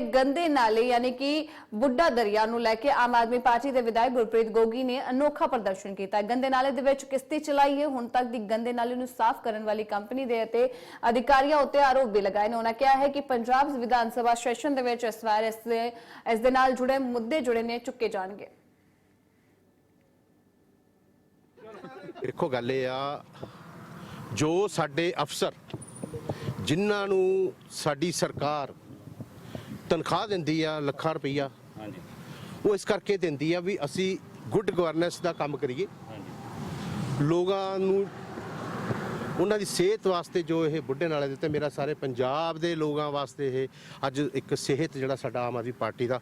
ਗੰਦੇ ਨਾਲੇ ਯਾਨੀ ਕਿ ਬੁੱਢਾ ਦਰਿਆ ਨੂੰ ਲੈ ਕੇ ਆਮ ਆਦਮੀ ਪਾਰਟੀ ਦੇ ਵਿਧਾਇਕ ਗੁਰਪ੍ਰੀਤ ਗੋਗੀ ਨੇ ਅਨੋਖਾ ਪ੍ਰਦਰਸ਼ਨ ਕੀਤਾ ਗੰਦੇ ਨਾਲੇ ਦੇ ਵਿੱਚ ਕਿਸ਼ਤੀ ਚਲਾਈ ਹੈ। ਹੁਣ ਤੱਕ ਦੀ ਗੰਦੇ ਨਾਲੇ ਨੂੰ ਸਾਫ਼ ਕਰਨ ਵਾਲੀ ਕੰਪਨੀ ਦੇ ਅਤੇ ਅਧਿਕਾਰੀਆਂ ਉੱਤੇ ਆਰੋਪ ਵੀ ਲਗਾਏ ਨੇ। ਉਹਨਾਂ ਕਿਹਾ ਹੈ ਕਿ ਪੰਜਾਬ ਵਿਧਾਨ ਸਭਾ ਸੈਸ਼ਨ ਦੇ ਵਿੱਚ ਇਸ ਵਾਰ ਇਸ ਦੇ ਇਸ ਦੇ ਨਾਲ ਜੁੜੇ ਮੁੱਦੇ ਜੁੜੇ ਨੇ, ਚੁੱਕੇ ਜਾਣਗੇ। ਦੇਖੋ, ਗੱਲ ਇਹ ਆ, ਜੋ ਸਾਡੇ ਅਫਸਰ ਜਿਨ੍ਹਾਂ ਨੂੰ ਸਾਡੀ ਸਰਕਾਰ ਤਨਖਾਹ ਦਿੰਦੀ ਆ ਲੱਖਾਂ ਰੁਪਈਆ। ਹਾਂਜੀ। ਉਹ ਇਸ ਕਰਕੇ ਦਿੰਦੀ ਆ ਵੀ ਅਸੀਂ ਗੁੱਡ ਗਵਰਨੈਂਸ ਦਾ ਕੰਮ ਕਰੀਏ। ਹਾਂਜੀ। ਲੋਕਾਂ ਨੂੰ ਉਹਨਾਂ ਦੀ ਸਿਹਤ ਵਾਸਤੇ ਜੋ ਇਹ ਬੁੱਢੇ ਨਾਲੇ ਦਿੱਤੇ ਮੇਰਾ ਸਾਰੇ ਪੰਜਾਬ ਦੇ ਲੋਕਾਂ ਵਾਸਤੇ ਇਹ ਅੱਜ ਇੱਕ ਸਿਹਤ ਜਿਹੜਾ ਸਾਡਾ ਆਮ ਆਦਮੀ ਪਾਰਟੀ ਦਾ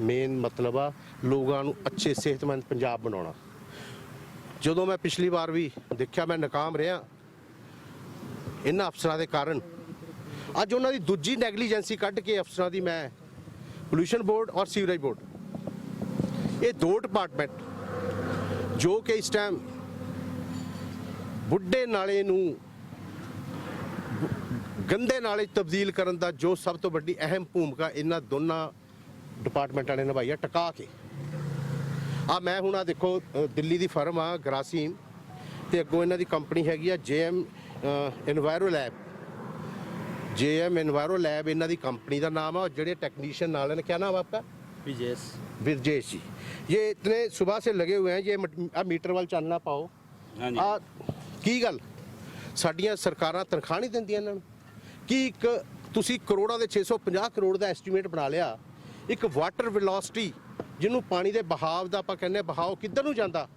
ਮੇਨ ਮਤਲਬ ਆ ਲੋਕਾਂ ਨੂੰ ਅੱਛੇ ਸਿਹਤਮੰਦ ਪੰਜਾਬ ਬਣਾਉਣਾ। ਜਦੋਂ ਮੈਂ ਪਿਛਲੀ ਵਾਰ ਵੀ ਦੇਖਿਆ ਮੈਂ ਨਾਕਾਮ ਰਿਹਾ। ਇਹਨਾਂ ਅਫਸਰਾਂ ਦੇ ਕਾਰਨ ਅੱਜ ਉਹਨਾਂ ਦੀ ਦੂਜੀ ਨੈਗਲੀਜੈਂਸੀ ਕੱਢ ਕੇ ਅਫਸਰਾਂ ਦੀ ਮੈਂ ਪੋਲੂਸ਼ਨ ਬੋਰਡ ਔਰ ਸੀਵਰੇਜ ਬੋਰਡ। ਇਹ ਦੋ ਡਿਪਾਰਟਮੈਂਟ ਜੋ ਕਿ ਇਸ ਟਾਈਮ ਬੁੱਢੇ ਨਾਲੇ ਨੂੰ ਗੰਦੇ ਨਾਲੇ ਤਬਦੀਲ ਕਰਨ ਦਾ ਜੋ ਸਭ ਤੋਂ ਵੱਡੀ ਅਹਿਮ ਭੂਮਿਕਾ ਇਹਨਾਂ ਦੋਨਾਂ ਡਿਪਾਰਟਮੈਂਟਾਂ ਨੇ ਨਿਭਾਈ ਆ, ਟਕਾ ਕੇ। ਆ ਮੈਂ ਹੁਣ ਆ ਦੇਖੋ ਦਿੱਲੀ ਦੀ ਫਰਮ ਆ, ਗਰਾਸੀਮ, ਤੇ ਅੱਗੋਂ ਇਹਨਾਂ ਦੀ ਕੰਪਨੀ ਹੈਗੀ ਆ, ਜੇਐਮ ਇਨਵਾਇਰੋ ਲੈਬ ਜੇਐਮ ਐਨਵਾਇਰੋ ਲੈਬ ਇਹਨਾਂ ਦੀ ਕੰਪਨੀ ਦਾ ਨਾਮ ਆ ਔਰ ਜਿਹੜੇ ਟੈਕਨੀਸ਼ੀਅਨ ਨਾਲ ਇਹਨਾਂ ਨੇ ਕਿਆ ਨਾਮ ਆਪਕਾ? विजेश ਵਿਜੇਸ਼ ਜੀ। ये ਇਤਨੇ सुबह से लगे ਹੋਏ हैं ये ਮੀਟਰ आप ਵੱਲ ਚੱਲਣਾ ਪਾਓ। हाँ जी ਕੀ ਗੱਲ? ਸਾਡੀਆਂ ਸਰਕਾਰਾਂ ਤਨਖਾਹ ਨਹੀਂ ਦਿੰਦੀਆਂ ਇਹਨਾਂ ਨੂੰ। ਕੀ ਇੱਕ ਤੁਸੀਂ ਕਰੋੜਾਂ ਦੇ 650 ਕਰੋੜ ਦਾ ਐਸਟੀਮੇਟ ਬਣਾ ਲਿਆ। ਇੱਕ ਵਾਟਰ ਵੈਲੋਸਿਟੀ ਜਿਹਨੂੰ ਪਾਣੀ ਦੇ ਬਹਾਵ ਦਾ ਆਪਾਂ ਕਹਿੰਦੇ ਹਾਂ, ਬਹਾਵ ਕਿੱਧਰ ਨੂੰ ਜਾਂਦਾ?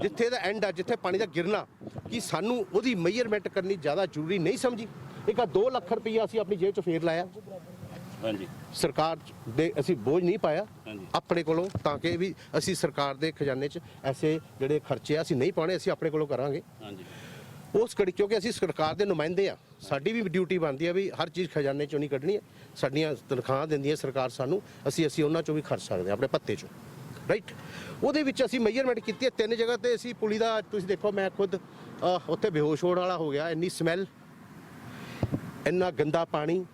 ਜਿੱਥੇ ਦਾ ਐਂਡ ਆ ਜਿੱਥੇ ਪਾਣੀ ਦਾ ਗਿਰਨਾ ਕੀ ਸਾਨੂੰ ਉਹਦੀ ਮੇਜਰਮੈਂਟ ਕਰਨੀ ਜ਼ਿਆਦਾ ਜ਼ਰੂਰੀ ਨਹੀਂ ਸਮਝੀ? ਇੱਕ ਆ 2 ਲੱਖ ਰੁਪਈਆ ਅਸੀਂ ਆਪਣੀ ਜੇਬ 'ਚ ਫੇਰ ਲਾਇਆ। ਹਾਂਜੀ। ਸਰਕਾਰ ਦੇ ਅਸੀਂ ਬੋਝ ਨਹੀਂ ਪਾਇਆ। ਆਪਣੇ ਕੋਲੋਂ ਤਾਂ ਕਿ ਵੀ ਅਸੀਂ ਸਰਕਾਰ ਦੇ ਖਜ਼ਾਨੇ 'ਚ ਐਸੇ ਜਿਹੜੇ ਖਰਚੇ ਆ ਅਸੀਂ ਨਹੀਂ ਪਾਉਣੇ ਅਸੀਂ ਆਪਣੇ ਕੋਲੋਂ ਕਰਾਂਗੇ। ਹਾਂਜੀ। ਉਸ ਕੜੀ ਕਿਉਂਕਿ ਅਸੀਂ ਸਰਕਾਰ ਦੇ ਨੁਮਾਇੰਦੇ ਆ ਸਾਡੀ ਵੀ ਡਿਊਟੀ ਬਣਦੀ ਆ ਵੀ ਹਰ ਚੀਜ਼ ਖਜ਼ਾਨੇ 'ਚੋਂ ਨਹੀਂ ਕੱਢਣੀ ਹੈ ਸਾਡੀਆਂ ਤਨਖਾਹਾਂ ਦਿੰਦੀ ਹੈ ਸਰਕਾਰ ਸਾਨੂੰ ਅਸੀਂ ਅਸੀਂ ਉਹਨਾਂ 'ਚੋਂ ਵੀ ਖਰਚ ਸਕਦੇ ਹਾਂ ਆਪਣੇ ਪੱਤੇ 'ਚੋਂ। ਰਾਈਟ ਉਹਦੇ ਵਿੱਚ ਅਸੀਂ ਮੇਜਰਮੈਂਟ ਕੀਤੀ ਹੈ ਤਿੰਨ ਜਗ੍ਹਾ ਤੇ ਅਸੀਂ ਪੁਲੀ ਦਾ ਤੁਸੀਂ ਦੇਖੋ ਮੈਂ ਖੁਦ ਅਹ, ਉੱਥੇ ਬੇਹੋਸ਼ ਹੋਣ ਵਾਲਾ ਹੋ ਗਿਆ ਇੰਨੀ ਸਮੈਲ ਇੰਨਾ ਗੰਦਾ ਪਾਣੀ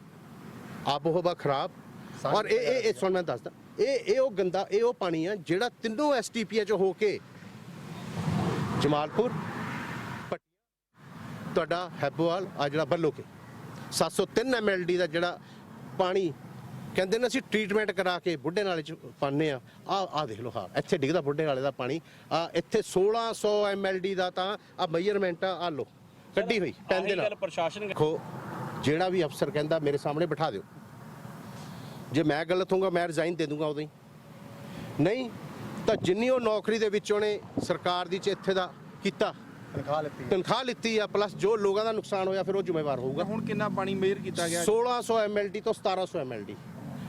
ਆਬੋ ਹਵਾ ਖਰਾਬ ਔਰ ਇਹ ਇਹ ਇਹ ਸੁਣ ਮੈਂ ਦੱਸਦਾ ਇਹ ਇਹ ਉਹ ਗੰਦਾ ਇਹ ਉਹ ਪਾਣੀ ਆ ਜਿਹੜਾ ਤਿੰਨੋਂ ਐਸਟੀਪੀਆ ਚ ਹੋ ਕੇ ਜਮਾਲਪੁਰ ਤੁਹਾਡਾ ਹੈਬੋਵਾਲ ਆ ਜਿਹੜਾ ਬੱਲੋਕੇ 703 ਐਮਐਲਡੀ ਦਾ ਜਿਹੜਾ ਪਾਣੀ ਕਹਿੰਦੇ ਨੇ ਅਸੀਂ ਟ੍ਰੀਟਮੈਂਟ ਕਰਾ ਕੇ ਬੁੱਢੇ ਨਾਲੇ ਚ ਪਾਣੇ ਆ ਆ ਆ ਦੇਖ ਲਓ ਹਾਲ ਇੱਥੇ ਡਿੱਗਦਾ ਬੁੱਢੇ ਨਾਲੇ ਦਾ ਪਾਣੀ। ਆ ਇੱਥੇ 1600 ਡੀ ਦਾ ਤਾਂ ਆ ਮੈਜ਼ਰਮੈਂਟ ਆ ਆ ਲਓ ਕੱਢੀ ਹੋਈ ਪੈਨ ਦੇ ਨਾਲ। ਪ੍ਰਸ਼ਾਸਨ ਦੇਖੋ ਜਿਹੜਾ ਵੀ ਅਫਸਰ ਕਹਿੰਦਾ ਮੇਰੇ ਸਾਹਮਣੇ ਬਿਠਾ ਦਿਓ। ਜੇ ਮੈਂ ਗਲਤ ਹੋਊਗਾ ਮੈਂ ਰਿਜ਼ਾਈਨ ਦੇ ਦੂੰਗਾ ਉਦੋਂ ਹੀ। ਨਹੀਂ ਤਾਂ ਜਿੰਨੀ ਉਹ ਨੌਕਰੀ ਦੇ ਵਿੱਚ ਉਹਨੇ ਸਰਕਾਰ ਦੀ ਚ ਇੱਥੇ ਦਾ ਕੀਤਾ ਤਨਖਾਹ ਲਿੱਤੀ ਆ ਪਲੱਸ ਜੋ ਲੋਕਾਂ ਦਾ ਨੁਕਸਾਨ ਹੋਇਆ ਫਿਰ ਉਹ ਜ਼ਿੰਮੇਵਾਰ ਹੋਊਗਾ। ਹੁਣ ਕਿੰਨਾ ਪਾਣੀ ਮੇਅਰ ਕੀਤਾ ਗਿਆ? 1600 ਡੀ ਤੋਂ 1700 ਡੀ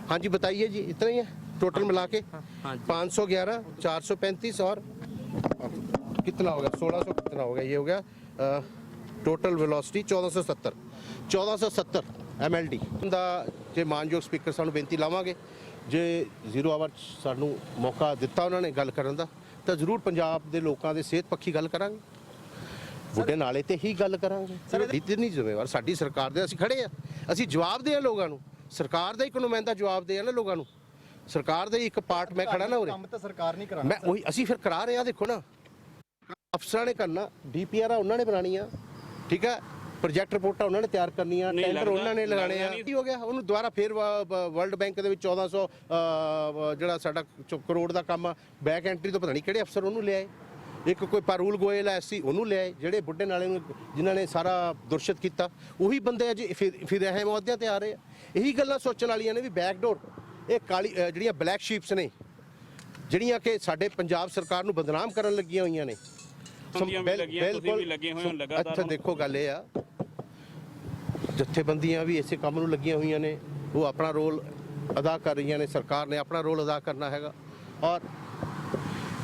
हाँ जी बताइए जी इतना ही है टोटल मिला के पाँच सौ ग्यारह चार सौ पैंतीस और कितना हो गया सोलह सौ कितना हो गया ये हो गया टोटल वेलोसिटी चौदह सौ सत्तर चौदह सौ सत्तर ਐਮ ਐਲ ਡੀ ਦਾ ਜੇ ਮਾਨਯੋਗ ਸਪੀਕਰ ਸਾਨੂੰ ਬੇਨਤੀ ਲਾਵਾਂਗੇ ਜੇ ਜ਼ੀਰੋ ਆਵਰ 'ਚ ਸਾਨੂੰ ਮੌਕਾ ਦਿੱਤਾ ਉਹਨਾਂ ਨੇ ਗੱਲ ਕਰਨ ਦਾ ਤਾਂ ਜ਼ਰੂਰ ਪੰਜਾਬ ਦੇ ਲੋਕਾਂ ਦੇ ਸਿਹਤ ਪੱਖੀ ਗੱਲ ਕਰਾਂਗੇ ਬੁੱਢੇ ਨਾਲੇ ਤੇ ਹੀ ਗੱਲ ਕਰਾਂਗੇ ਸਾਡੀ ਨਹੀਂ ਜ਼ਿੰਮੇਵਾਰ ਸਾਡੀ ਸਰਕਾਰ ਦੇ ਅਸੀਂ ਖੜੇ ਆ ਅਸੀਂ ਜਵਾਬ ਦੇ ਆ ਲੋਕਾਂ ਨੂੰ ਸਰਕਾਰ ਦਾ ਇੱਕ ਨੁਮਾਇੰਦਾ ਜਵਾਬ ਦੇ ਆ ਨਾ ਲੋਕਾਂ ਨੂੰ। ਸਰਕਾਰ ਦੇ ਇੱਕ ਪਾਰਟ ਮੈਂ ਖੜਾ ਨਾ ਉਰੇ। ਕੰਮ ਤਾਂ ਸਰਕਾਰ ਨਹੀਂ ਕਰਾਉਂਦੀ। ਮੈਂ ਉਹੀ ਅਸੀਂ ਫਿਰ ਕਰਾ ਰਹੇ ਆ ਦੇਖੋ ਨਾ। ਅਫਸਰਾਂ ਨੇ ਕਰਨਾ ਡੀਪੀਆਰ ਆ ਉਹਨਾਂ ਨੇ ਬਣਾਣੀ ਆ ਠੀਕ ਹੈ? ਪ੍ਰੋਜੈਕਟ ਰਿਪੋਰਟਾਂ ਉਹਨਾਂ ਨੇ ਤਿਆਰ ਕਰਨੀਆਂ ਟੈਂਡਰ ਉਹਨਾਂ ਨੇ ਲਗਾਣੇ ਆ। ਕੀ ਹੋ ਗਿਆ? ਉਹਨੂੰ ਦੁਬਾਰਾ ਫਿਰ ਵਰਲਡ ਬੈਂਕ ਦੇ ਵਿੱਚ 1400 ਅਹ, ਜਿਹੜਾ ਸਾਡਾ ਚ- ਕਰੋੜ ਦਾ ਕੰਮ ਆ ਬੈਕ ਐਂਟਰੀ ਤੋਂ ਪਤਾ ਨਹੀਂ ਕਿਹੜੇ ਅਫਸਰ ਉਹਨੂੰ ਲਿਆਏ। ਇੱਕ ਕੋਈ ਪਾਰੂਲ ਗੋਇਲ ਐ ਸੀ ਉਹਨੂੰ ਲਿਆਏ ਜਿਹੜੇ ਬੁੱਢੇ ਨਾਲੇ ਨੂੰ ਜਿਨ੍ਹਾਂ ਨੇ ਸਾਰਾ ਦੁਰਸ਼ਿਤ ਕੀਤਾ। ਉਹੀ ਬੰਦੇ ਅੱਜ ਫਿਰ ਫਿਰ ਇਹ ਮੌਦਿਆਂ ਤੇ ਆ ਰਹੇ ਆ। ਇਹੀ ਗੱਲਾਂ ਸੋਚਣ ਵਾਲੀਆਂ ਨੇ ਵੀ ਬੈਕਡੋਰ ਇਹ ਕਾਲੀ ਜਿਹੜੀਆਂ ਬਲੈਕ ਸ਼ੀਪਸ ਨੇ ਜਿਹੜੀਆਂ ਕਿ ਸਾਡੇ ਪੰਜਾਬ ਸਰਕਾਰ ਨੂੰ ਬਦਨਾਮ ਕਰਨ ਲੱਗੀਆਂ ਹੋਈਆਂ ਨੇ ਹੁੰਦੀਆਂ ਵੀ ਬਿਲ- ਲੱਗੀਆਂ, ਤੁਸੀਂ ਬਿਲਕੁਲ। ਵੀ ਲੱਗੇ ਹੋਏ ਹੋ ਲਗਾਤਾਰ ਅੱਛਾ ਹੁਣ। ਦੇਖੋ ਗੱਲ ਇਹ ਆ ਜਥੇਬੰਦੀਆਂ ਵੀ ਇਸੇ ਕੰਮ ਨੂੰ ਲੱਗੀਆਂ ਹੋਈਆਂ ਨੇ ਉਹ ਆਪਣਾ ਰੋਲ ਅਦਾ ਕਰ ਰਹੀਆਂ ਨੇ ਸਰਕਾਰ ਨੇ ਆਪਣਾ ਰੋਲ ਅਦਾ ਕਰਨਾ ਹੈਗਾ ਔਰ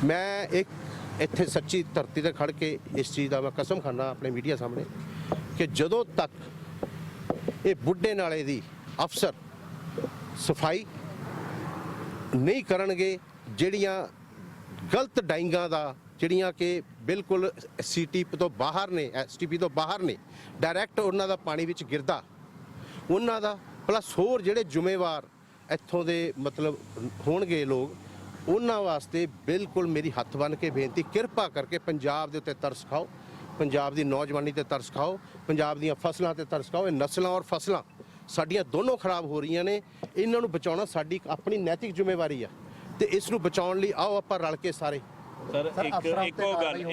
ਮੈਂ ਇੱਕ ਇੱਥੇ ਸੱਚੀ ਧਰਤੀ ਤੇ ਖੜ ਕੇ ਇਸ ਚੀਜ਼ ਦਾ ਮੈਂ ਕਸਮ ਖਾਨਾ ਆਪਣੇ ਮੀਡੀਆ ਸਾਹਮਣੇ ਕਿ ਜਦੋਂ ਤੱਕ ਇਹ ਬੁੱਢੇ ਨਾਲੇ ਦੀ ਅਫਸਰ ਸਫ਼ਾਈ ਨਹੀਂ ਕਰਨਗੇ, ਜਿਹੜੀਆਂ ਗਲਤ ਡਾਈਂਗਾਂ ਦਾ, ਜਿਹੜੀਆਂ ਕਿ ਬਿਲਕੁਲ ਸੀਟੀਪੀ ਤੋਂ ਬਾਹਰ ਨੇ, ਐਸਟੀਪੀ ਤੋਂ ਬਾਹਰ ਨੇ, ਡਾਇਰੈਕਟ ਉਹਨਾਂ ਦਾ ਪਾਣੀ ਵਿੱਚ ਗਿਰਦਾ। ਉਹਨਾਂ ਦਾ, ਪਲੱਸ ਹੋਰ ਜਿਹੜੇ ਜ਼ਿੰਮੇਵਾਰ ਇੱਥੋਂ ਦੇ ਮਤਲਬ ਹੋਣਗੇ ਲੋਕ, ਉਹਨਾਂ ਵਾਸਤੇ ਬਿਲਕੁਲ ਮੇਰੀ ਹੱਥ ਬੰਨ ਕੇ ਬੇਨਤੀ, ਕਿਰਪਾ ਕਰਕੇ ਪੰਜਾਬ ਦੇ ਉੱਤੇ ਤਰਸ ਖਾਓ, ਪੰਜਾਬ ਦੀ ਨੌਜਵਾਨੀ ਤੇ ਤਰਸ ਖਾਓ, ਪੰਜਾਬ ਦੀਆਂ ਫਸਲਾਂ ਤੇ ਤਰਸ ਖਾਓ, ਇਹ ਨਸਲਾਂ ਔਰ ਫਸਲਾਂ। ਸਾਡੀਆਂ ਦੋਨੋਂ ਖਰਾਬ ਹੋ ਰਹੀਆਂ ਨੇ ਇਹਨਾਂ ਨੂੰ ਬਚਾਉਣਾ ਸਾਡੀ ਆਪਣੀ ਨੈਤਿਕ ਜ਼ਿੰਮੇਵਾਰੀ ਆ। ਤੇ ਇਸ ਨੂੰ ਬਚਾਉਣ ਲਈ ਆਓ ਆਪਾਂ ਰਲ ਕੇ ਸਾਰੇ। ਸਰ ਇੱਕ ਇੱਕੋ ਗੱਲ